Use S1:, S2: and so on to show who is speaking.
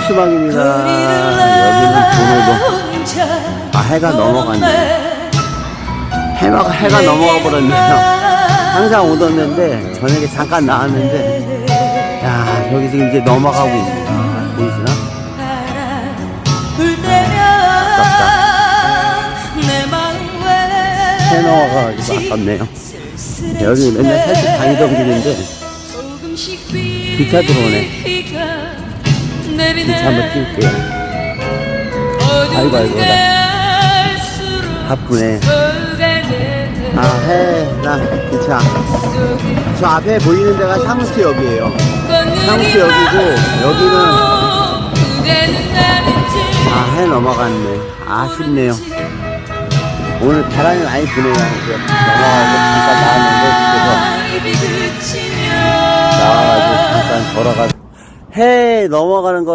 S1: 심하입니다. 여기는 도로도 아 해가 넘어갔네. 해가 해가 넘어가 버렸네요. 항상 오던데 저녁에 잠깐 나왔는데 야 저기 지금 이제 넘어가고 있네. 보이시나? 해 넘어가가지고 아깝네요. 여기 맨날 살짝 다니던 길인데
S2: 기차 들어오네.
S1: 기차 한번 뛸게요. 아이고, 아이고, 바쁘네. 아, 해, 나 기차. 저 앞에 보이는 데가 상수역이에요. 상수역이고, 여기는, 아, 해 넘어갔네. 아쉽네요. 오늘 바람이 많이 부네요. 넘어가고 잠깐 나왔는데, 그래서 나와가지고 잠깐 걸어가. 해 넘어가는 거